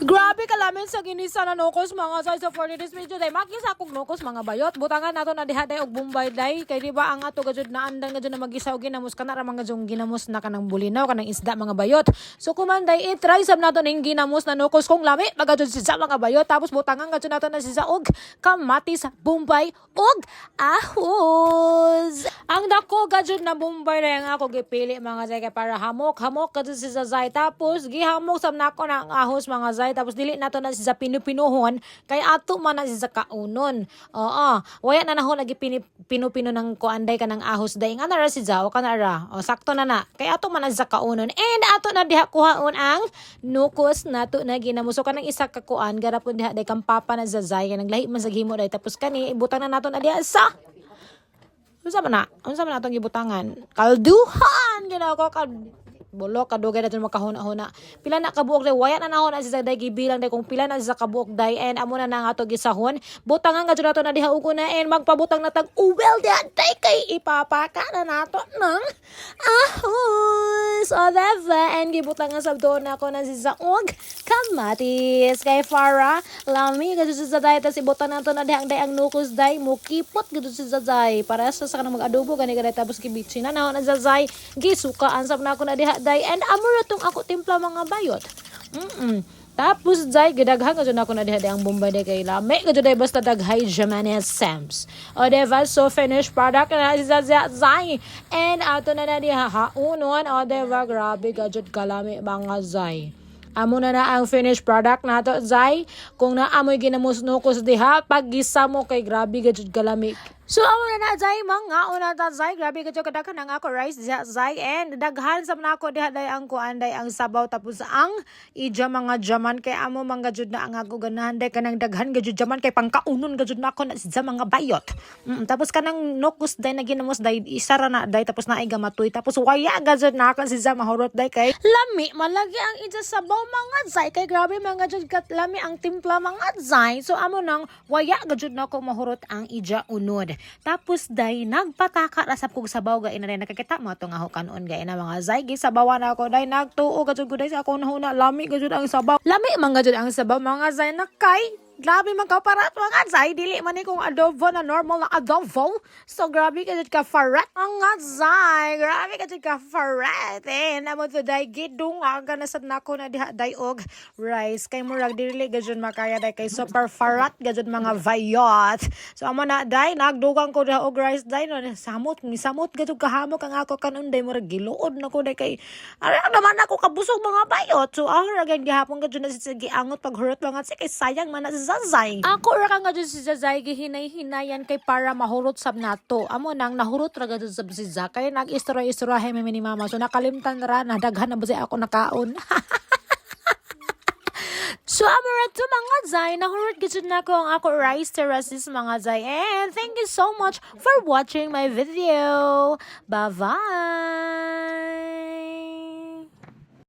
Grabe kalamin sa ginisa na nukos mga sa so for this video day. Makisa kog nukos mga bayot. Butangan nato na diha day og Bombay day. Kay di ba ang ato gajud na andan gajud na magisa og ginamos kana ra mga jung ginamos na kanang bulinaw kanang isda mga bayot. So kumanday i-try sab nato ning ginamos na nukos kung lami pagajud si sa mga bayot. Tapos butangan gajud nato na si sa og kamatis Bombay og ahos. Ang dako gajud na Bombay day ang ako gipili mga kay para hamok hamok gajud si sa zay tapos gihamok sab nako na ang ahos mga zay tapos dili nato na sa pinupinuhon kay ato man na sa kaunon. Oo. Waya na nahon lagi pinupino ng kuanday ka ng ahos day. Nga na ra si Zao ka na ra. O sakto na na. Kay ato man na sa kaunon. And ato na diha kuhaon ang nukos nato na ginamuso. Ka ng isa ka kuan garapon diha day kang papa na zazay nga naglahi man sa gihimo day. Tapos kani ibutang na nato na diha sa Unsa man na? Unsa man atong gibutangan? Kalduhan ginaw ko kal bulok kadugay na dyan makahuna-huna. Pila na kabuok day waya na nahon na sa day gibilang day kung pila na sa kabuok day and amo na nang ato gisahon. Butangan nga nato na diha ugo na and magpabutang na tag uwel day kay ipapaka na nato ng ahos. O diba? And gibutangan sa doon ako na si Saog kamatis kay Farah. Lami kasi sa day tas ibutang nato na dihang day ang nukos day mukipot gito si Zazay para sa sa kanang mag-adobo gani gani tapos gibitsi na nahon na Zazay gisukaan sab na ako na diha day and amo ra tong ako timpla mga bayot. Mm Tapos day gidaghan ka na ako na diha ang Bombay day kay lami ka day basta daghay Jamanes Sams. O diba so finished product na si Zazay and ato na na diha haunon. O diba grabe gajud kalami mga zay. Amo na na ang finished product nato zay. Kung naamoy ginamusnukos diha pag gisa mo kay grabe gajud kalami. So amo na na zay mga una ta zay. Grabe gajud kadaghan ang ako rice zay and daghan sa nako diha day ang kuan day ang sabaw. Tapos ang ija mga jaman. Kay amo mga jud na ang ako ganahan day kanang daghan gajud jaman. Kay pangkaunon gajud na ako na sa mga bayot. Mm, tapos kanang nukos day na ginamos day isa ra na day tapos naay gamatoy. Tapos waya gajud na ako sa mahurot day kay lami malagi ang ija sabaw mga zay. Kay grabe mga jud kat lami ang timpla mga zay. So amo nang waya gajud na ako mahurot ang ija unod tapos day nagpataka ra sa kog sabaw ga ina nakakita mo to nga kanon ga ina mga zay gisabawan ako day nagtuo gajud gud day sa ako nahuna lami gajud ang sabaw. Lami man gajud ang sabaw mga zay nakay Grabe man ka parat mga zay dili man ni kung adobo na normal na adobo. So grabe ka ka farat mga zay. Grabe ka ka farat. Eh namo to day gidung aga na sad nako na diha day og rice kay murag dili gajud makaya day kay super farat gajud mga vayot. So amo na day nagdugang ko diha og rice day no samot ni samot gajud kahamok ang ako kanon day murag giluod na ko day kay ara naman ako kabusog mga bayot. So ara gyud gihapon gajud na sa giangot paghurot mga si kay sayang man na Zazay. Ako ra nga dyan si Zazay gihinay-hinayan kay para mahurot sab nato. Amo nang nahurot ra gud sab si Zakay nag-istorya-istorya mi ni mama. So nakalimtan ra na daghan na ba siya ako nakaon. So, amara to mga zay, nahurot gitsin na ko ang ako rice terraces mga zay. And thank you so much for watching my video. Bye-bye!